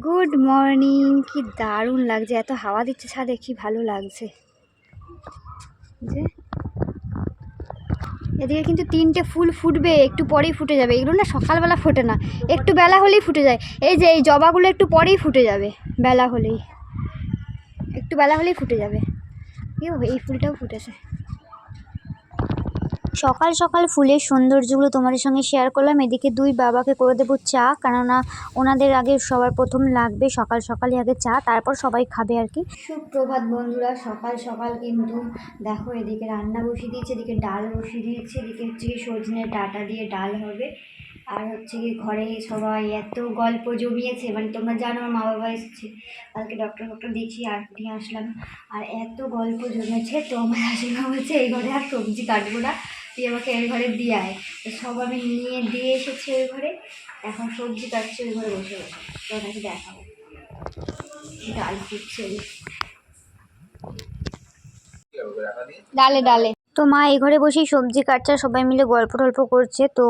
Good morning কি দারুণ লাগছে। এত হাওয়া দিচ্ছে, ছাদে কি ভালো লাগছে। যে এদিকে কিন্তু তিনটে ফুল ফুটবে, একটু পরেই ফুটে যাবে। এগুলো না সকালবেলা ফোটে না, একটু বেলা হলেই ফুটে যায়। এই যে এই জবাগুলো একটু পরেই ফুটে যাবে, বেলা হলেই। একটু বেলা হলেই ফুটে যাবে। এই ফুলটাও ফুটেছে। সকাল সকাল ফুলের সৌন্দর্যগুলো তোমাদের সঙ্গে শেয়ার করলাম। এদিকে দুই বাবাকে করে দেবো চা, কেননা ওনাদের আগে সবার প্রথম লাগবে সকাল সকালই আগে চা, তারপর সবাই খাবে আর কি। সুপ্রভাত বন্ধুরা, সকাল সকাল কিন্তু দেখো এদিকে রান্না বসিয়ে দিয়েছে, এদিকে ডাল বসিয়ে দিয়েছে, এদিকে হচ্ছে কি সজনের ডাটা দিয়ে ডাল হবে। আর হচ্ছে কি ঘরে সবাই এত গল্প জমিয়েছে মানে তোমরা জানো আমার মা বাবা এসেছে, কালকে ডক্টর ডক্টর দেখিয়ে আর নিয়ে আসলাম। আর এত গল্প জমেছে, তো আমার শাশুড়ি বলছে, এই ঘরে আর সবজি কাটবো না। তুই আমাকে এক ঘরে দিয়ে আয়। তো সব আমি নিয়ে দিয়ে এসেছি ওই ঘরে। এখন সবজি কাটছি ওই ঘরে বসে বসে। তো ওনাকে দেখাবো। ডাল ফুটছে। ডালে ডালে। তো মা এই ঘরে বসেই সবজি কাটছে, সবাই মিলে গল্প টল্প করছে। তো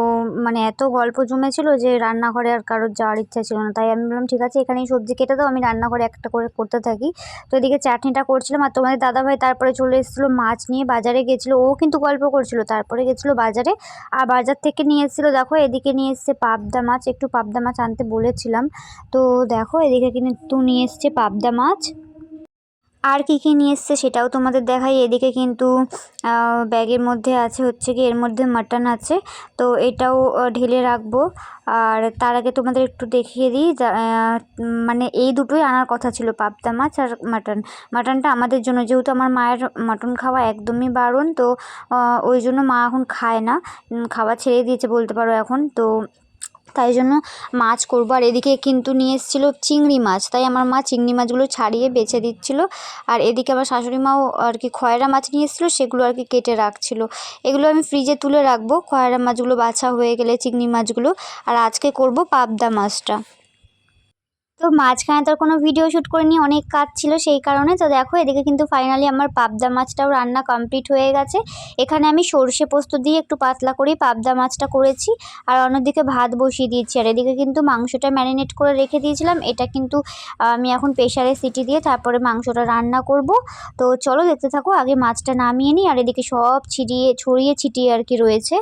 মানে এত গল্প জমেছিল যে রান্নাঘরে আর কারোর যাওয়ার ইচ্ছা ছিল না। তাই আমি বললাম, ঠিক আছে, এখানেই সবজি কেটে দাও, আমি রান্নাঘরে একটা করে করতে থাকি। তো এদিকে চাটনিটা করছিলাম আর তোমাদের দাদাভাই তারপরে চলে এসেছিল মাছ নিয়ে বাজারে গেছিল। ও কিন্তু গল্প করছিল, তারপরে গেছিল বাজারে। আর বাজার থেকে নিয়ে এসেছিল, দেখো, এদিকে নিয়ে এসছে পাবদা মাছ, একটু পাবদা মাছ আনতে বলেছিলাম। তো দেখো, এদিকে কিন্তু নিয়ে এসছে পাবদা মাছ। আর কী কী নিয়ে এসছে সেটাও তোমাদের দেখাই। এদিকে কিন্তু ব্যাগের মধ্যে আছে হচ্ছে কি এর মধ্যে মাটন আছে। তো এটাও ঢেলে রাখব। আর তার আগে তোমাদের একটু দেখিয়ে দিই মানে এই দুটোই আনার কথা ছিল, পাবদা মাছ আর মাটন মাটনটা আমাদের জন্য, যেহেতু আমার মায়ের মাটন খাওয়া একদমই বারণ, তো ওই জন্য মা এখন খায় না। খাওয়া ছেড়ে দিয়েছে বলতে পারো এখন। তো তাই জন্য মাছ করব। আর এদিকে কিন্তু নিয়ে এসেছিল চিংড়ি মাছ, তাই আমার মা চিংড়ি মাছগুলো ছাড়িয়ে বেছে দিচ্ছিল। আর এদিকে আমার শাশুড়ি মাও আর কি খয়রা মাছ নিয়ে এসেছিল, সেগুলো আর কি কেটে রাখছিলো। এগুলো আমি ফ্রিজে তুলে রাখব। খয়রা মাছগুলো বাছা হয়ে গেলে চিংড়ি মাছগুলো। আর আজকে করব পাবদা মাছটা। তো মাঝখানে তো আর কোনো ভিডিও শ্যুট করিনি, অনেক কাজ ছিল সেই কারণে। তো দেখো, এদিকে কিন্তু ফাইনালি আমার পাবদা মাছটাও রান্না কমপ্লিট হয়ে গেছে। এখানে আমি সর্ষে পোস্ত দিয়ে একটু পাতলা করেই পাবদা মাছটা করেছি, আর অন্যদিকে ভাত বসিয়ে দিয়েছি। আর এদিকে কিন্তু মাংসটা ম্যারিনেট করে রেখে দিয়েছিলাম। এটা কিন্তু আমি এখন প্রেশারে সিটি দিয়ে তারপরে মাংসটা রান্না করব। তো চলো দেখতে থাকো, আগে মাছটা নামিয়ে নিই। আর এদিকে সব ছিটিয়ে, ছড়িয়ে ছিটিয়ে আর কি রয়েছে।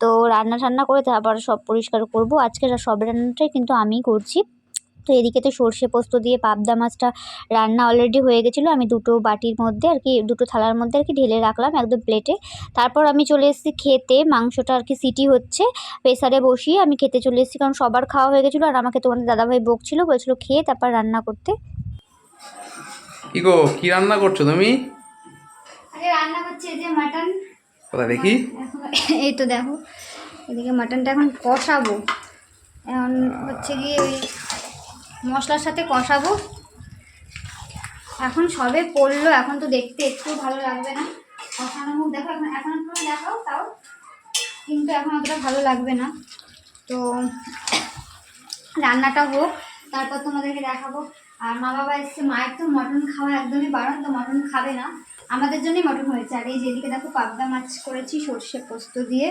তো রান্না টান্না করে তারপর সব পরিষ্কার করব। আজকে সব রান্নাটাই কিন্তু আমিই করছি। তো এদিকে তো সর্ষে পোস্ত দিয়ে পাবদা মাছটা রান্না অলরেডি হয়ে গেছিল। আমি দুটো বাটির মধ্যে আর কি দুটো থালার মধ্যে আর কি ঢেলে রাখলাম একদম প্লেটে তারপর আমি চলে এসেছি খেতে মাংসটা আর কি সিটি হচ্ছে। প্রেসারে বসিয়ে আমি খেতে চলে এসেছি কারণ সবার খাওয়া হয়ে গেছিল আর আমাকে তোমাদের দাদাভাই বকছিল বলছিল খেয়ে তারপর রান্না করতে। কি গো কি রান্না করছ তুমি? আরে রান্না করছে এই যে মাটন দেখি? এই তো দেখো এদিকে মাটনটা এখন কষাবো। এখন হচ্ছে গিয়ে ওই মশলার সাথে কষাবো। এখন সবে পড়ল, এখন তো দেখতে একটু ভালো লাগবে না। কষানো মুখ দেখো, এখন এখন একটু দেখাও তাও। কিন্তু এখন অতটা ভালো লাগবে না। তো রান্নাটা হোক, তারপর তোমাদেরকে দেখাবো। আর মা বাবা এসছে, মায়ের তো মটন খাওয়া একদমই বারণ, তো মটন খাবে না। আমাদের জন্যই মটন হয়েছে। আর এই যেদিকে দেখো, পাবদা মাছ করেছি সর্ষে পোস্ত দিয়ে।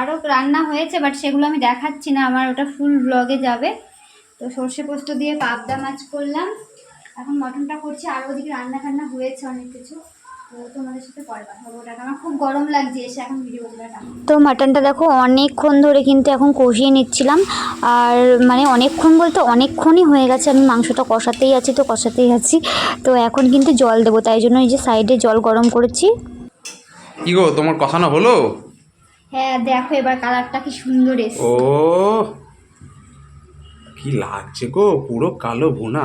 আরও রান্না হয়েছে, বাট সেগুলো আমি দেখাচ্ছি না, আমার ওটা ফুল ব্লগে যাবে। তো সর্ষে পোস্ত দিয়ে পাবদা মাছ করলাম। এখন মটনটা করছি আর ওদিকে রান্না টান্না হয়েছে অনেক কিছু। তো তোমাদের সাথে পরে কথা বলব। ওটা আমার খুব গরম লাগছে এসে এখন ভিডিওগুলো তো মাটনটা দেখো অনেকক্ষণ ধরে কিন্তু এখন কষিয়ে নিচ্ছিলাম। আর মানে অনেকক্ষণ বলতে অনেকক্ষণই হয়ে গেছে আমি মাংসটা কষাতেই আছি তো কষাতেই আছি। তো এখন কিন্তু জল দেবো তাই জন্য এই যে সাইডে জল গরম করেছি। কি গো তোমার কষানো হলো? হ্যাঁ দেখো এবার কালারটা কি সুন্দর এসছে। ও কি লাগছে গো? পুরো কালো ভুনা।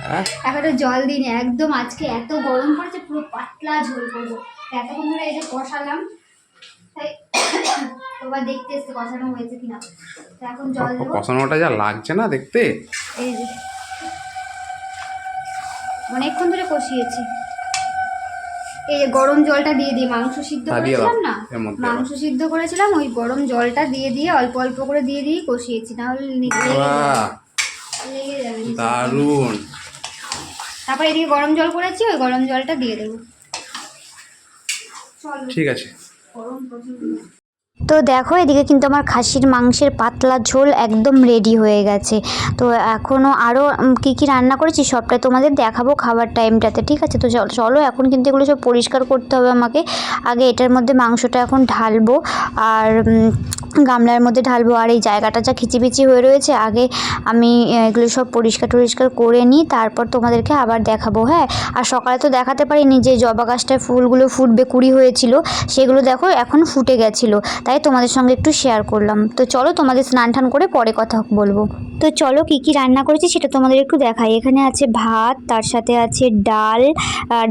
হ্যাঁ? এখনও জল দিইনি একদম আজকে এত গরম পড়েছে পুরো পাতলা ঝোল করব। এতক্ষণ ধরে এই যে কষালাম এবার দেখতে এসছে কষানো হয়েছে কিনা। তো এখন জল দেবো। কষানোটা যা লাগছে না দেখতে? এই যে। অনেকক্ষণ ধরে কষিয়েছি। এই গরম জলটা দিয়ে দিই মাংস সিদ্ধ হ্যাঁ। করেছিলাম না? মাংস সিদ্ধ করেছিলাম ওই গরম জলটা দিয়ে দিয়ে অল্প অল্প করে দিয়ে দিয়ে কষিয়েছি না হলে লেগে যাবে। বাহ! লেগে যাবে নিচে। দারুণ! তারপর এদিকে গরম জল করেছি ওই গরম জলটা দিয়ে দেবো। ঠিক আছে। গরম তো দেখো, এদিকে কিন্তু আমার খাসির মাংসের পাতলা ঝোল একদম রেডি হয়ে গেছে। তো এখনও আরও কী কী রান্না করেছি সবটাই তোমাদের দেখাবো খাবার টাইমটাতে ঠিক আছে? তো চলো এখন কিন্তু এগুলো সব পরিষ্কার করতে হবে আমাকে। আগে এটার মধ্যে মাংসটা এখন ঢালবো আর গামলার মধ্যে ঢালবো আর এই জায়গাটা যা খিচিবিচি হয়ে রয়েছে, আগে আমি এগুলো সব পরিষ্কার টরিষ্কার করে নিই, তারপর তোমাদেরকে আবার দেখাবো হ্যাঁ? আর সকালে তো দেখাতে পারিনি যে জবা গাছটায় ফুলগুলো ফুটবে, কুড়ি হয়েছিল, সেগুলো দেখো এখন ফুটে গেছিল। তাই তোমাদের সঙ্গে একটু শেয়ার করলাম। তো চলো তোমাদের স্নান টান করে পরে কথা বলব। তো চলো কী কী রান্না করেছি সেটা তোমাদের একটু দেখাই। এখানে আছে ভাত, তার সাথে আছে ডাল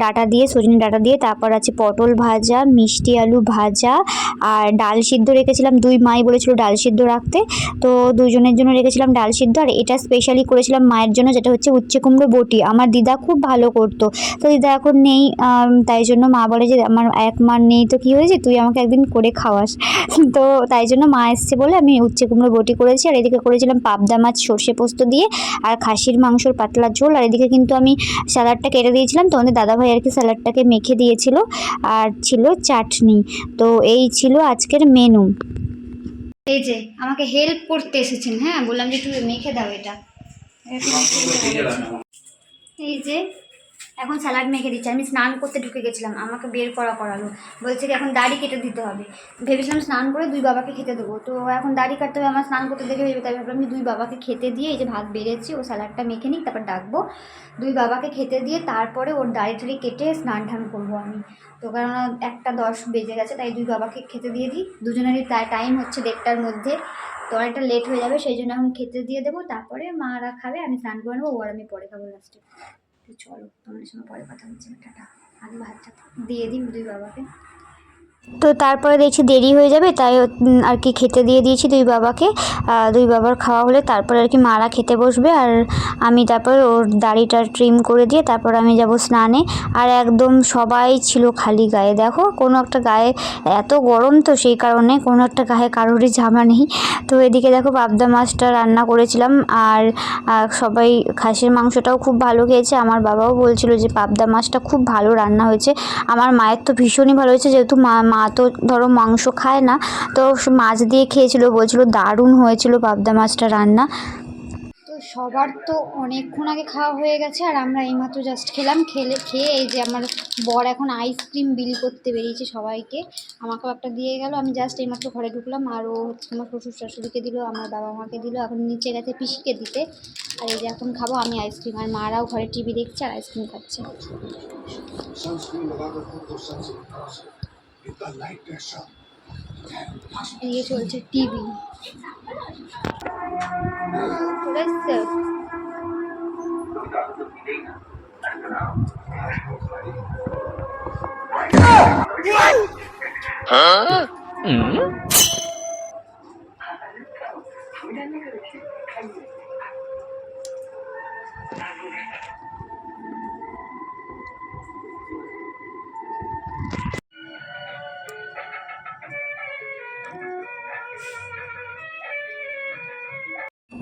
ডাটা দিয়ে, সজনে ডাটা দিয়ে, তারপর আছে পটল ভাজা, মিষ্টি আলু ভাজা, আর ডাল সিদ্ধ রেখেছিলাম। দুই মাই বলেছিল ডাল সিদ্ধ রাখতে। তো দুজনের জন্য রেখেছিলাম ডাল সিদ্ধ। আর এটা স্পেশালি করেছিলাম মায়ের জন্য, যেটা হচ্ছে উচ্ছে কুমড়ো বটি। আমার দিদা খুব ভালো করতো। তো দিদা এখন নেই তাই জন্য মা বলে যে, আমার এক মার নেই, তো কী হয়েছে? তুই আমাকে একদিন করে খাওয়াস। তো তাই জন্য মা এসছে বলে আমি উচ্ছে কুমড়ো বটি করেছি আর এদিকে করেছিলাম পাবদা মাছ সর্ষে পোস্ত দিয়ে আর খাসির মাংসর পাতলা ঝোল আর এদিকে কিন্তু আমি স্যালাডটা কেটে দিয়েছিলাম। তো আমাদের দাদাভাই আর কি স্যালাডটাকে মেখে দিয়েছিল আর ছিল চাটনি। তো এই ছিল আজকের মেনু এই যে আমাকে হেল্প করতে এসেছেন হ্যাঁ? বললাম যে তুমি মেখে দাও এটা। এই যে এখন স্যালাড মেখে দিচ্ছে। আমি স্নান করতে ঢুকে গেছিলাম, আমাকে বের করা করালো। বলছে কি, এখন দাড়ি কেটে দিতে হবে। ভেবেছিলাম স্নান করে দুই বাবাকে খেতে দেবো। তো এখন দাড়ি কাটতে হবে, আমার স্নান করতে হয়ে যাবে তাই ভাবলাম দুই বাবাকে খেতে দিয়ে এই যে ভাত বেড়েছি, ও স্যালাডটা মেখে নিই তারপর ডাকবো। দুই বাবাকে খেতে দিয়ে তারপরে ওর দাড়ি টাড়ি কেটে স্নান টান করব আমি। তো কারণ একটা দশ বেজে গেছে, তাই দুই বাবাকে খেতে দিয়ে দিই। দুজনেরই টাইম হচ্ছে দেড়টার মধ্যে। তো অনেকটা লেট হয়ে যাবে, সেই জন্য এখন খেতে দিয়ে দেবো। তারপরে মারা খাবে, আমি স্নান করে নেব, ও আর আমি পরে খাব লাস্টে তো চলো তোমাদের সঙ্গে পরে কথা হচ্ছে টাটা আগে ভাতটা দিয়ে দিন দুই বাবাকে। তো তারপরে দেখছি দেরি হয়ে যাবে, তাই আর কি খেতে দিয়ে দিয়েছি দুই বাবাকে। দুই বাবার খাওয়া হলে তারপরে আর কি মারা খেতে বসবে। আর আমি তারপর ওর দাড়িটা ট্রিম করে দিয়ে তারপর আমি যাব স্নানে। আর একদম সবাই ছিল খালি গায়ে। দেখো, কোনো একটা গায়ে এত গরম তো সেই কারণে, কোনো একটা গায়ে কারোরই জামা নেই। তো এদিকে দেখো পাবদা মাছটা রান্না করেছিলাম। আর সবাই খাসির মাংসটাও খুব ভালো খেয়েছে। আমার বাবাও বলছিল যে পাবদা মাছটা খুব ভালো রান্না হয়েছে। আমার মায়ের তো ভীষণই ভালো হয়েছে। যেহেতু মা মা তো ধরো মাংস খায় না তো মাছ দিয়ে খেয়েছিল বলছিল দারুণ হয়েছিল পাবদা মাছটা রান্না। তো সবার তো অনেকক্ষণ আগে খাওয়া হয়ে গেছে আর আমরা এইমাত্র জাস্ট খেলাম খেলে খেয়ে এই যে আমার বর এখন আইসক্রিম বিল করতে বেরিয়েছে সবাইকে আমাকেও একটা দিয়ে গেল আমি জাস্ট এইমাত্র ঘরে ঢুকলাম আর ও হচ্ছে আমার শ্বশুর শাশুড়িকে দিল আমার বাবা মাকে দিল এখন নিচে গেছে পিসিকে দিতে আর এই যে এখন খাব আমি আইসক্রিম আর মারাও ঘরে টিভি দেখছে আর আইসক্রিম খাচ্ছে। এদিকে চলছে টিভি চলে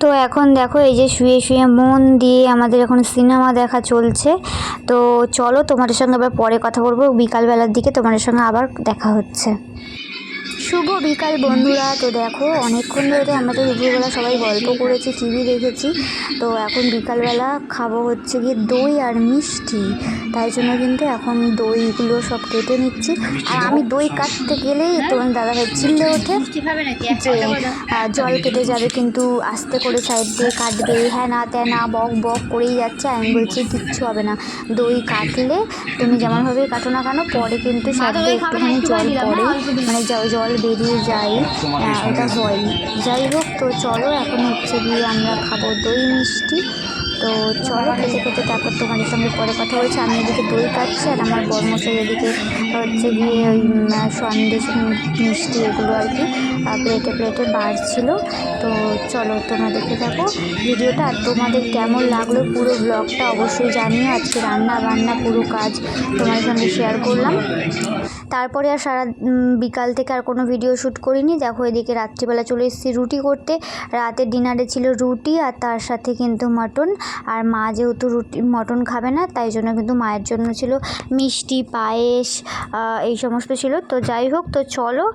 তো এখন দেখো, এই যে শুয়ে শুয়ে মন দিয়ে আমাদের এখন সিনেমা দেখা চলছে। তো চলো তোমাদের সঙ্গে আবার পরে কথা বলব। বিকালবেলার দিকে তোমাদের সঙ্গে আবার দেখা হচ্ছে। শুভ বিকাল বন্ধুরা। তো দেখো অনেকক্ষণ ধরে আমরা তো দুপুরবেলা সবাই গল্প করেছি টিভি দেখেছি। তো এখন বিকালবেলা খাব হচ্ছে গিয়ে দই আর মিষ্টি। তাই জন্য কিন্তু এখন দইগুলো সব কেটে নিচ্ছি। আর আমি দই কাটতে গেলেই তোমার দাদাভাই চিল্লে ওঠে যে জল কেটে যাবে কিন্তু আস্তে করে সাইড দিয়ে কাটবে। হ্যাঁ না ত্যানা বক বক করেই যাচ্ছে। আমি বলছি কিচ্ছু হবে না। দই কাটলে তুমি যেমনভাবে কাটো না কেন পরে কিন্তু সাইড দিয়ে একটুখানি জল পড়ে মানে জল বেরিয়ে যাই হ্যাঁ ওটা হয়। যাই হোক তো চলো এখন হচ্ছে গিয়ে আমরা খাব দই মিষ্টি। তো চলো খেতে খেতে তারপর তোমাদের সঙ্গে পরে কথা বলছি আমি এদিকে দই কাটছি আর আমার বর্মশাই এদিকে হচ্ছে গিয়ে ওই সন্দেশ মিষ্টি এগুলো আর কি প্লেটে প্লেটে বাড়ছিল। তো চলো তোমরা দেখে থাকো। ভিডিওটা আর তোমাদের কেমন লাগল পুরো ব্লগটা অবশ্যই জানিও। আজকে রান্না বান্না পুরো কাজ তোমার সঙ্গে শেয়ার করলাম। তারপরে আর সারা বিকাল থেকে আর কোনো ভিডিও শ্যুট করিনি। দেখো এদিকে রাত্রিবেলা চলে এসেছি রুটি করতে। রাতের ডিনারে ছিল রুটি আর তার সাথে কিন্তু মাটন আর মা যেহেতু রুটি, মটন খাবে না, তাই জন্য কিন্তু মায়ের জন্য ছিল মিষ্টি, পায়েস এই সমস্ত ছিল। তো যাই হোক, তো চলো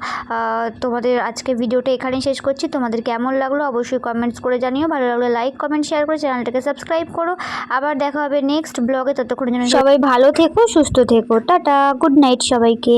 তোমাদের আজকে ভিডিওটা এখানেই শেষ করছি। তোমাদের কেমন লাগল অবশ্যই কমেন্টস করে জানিও। ভালো লাগলে লাইক কমেন্ট শেয়ার করে চ্যানেলটাকে সাবস্ক্রাইব করো। আবার দেখা হবে নেক্সট ব্লগে ততক্ষণের জন্য সবাই ভালো থেকো, সুস্থ থেকো। টাটা গুড নাইট সবাইকে।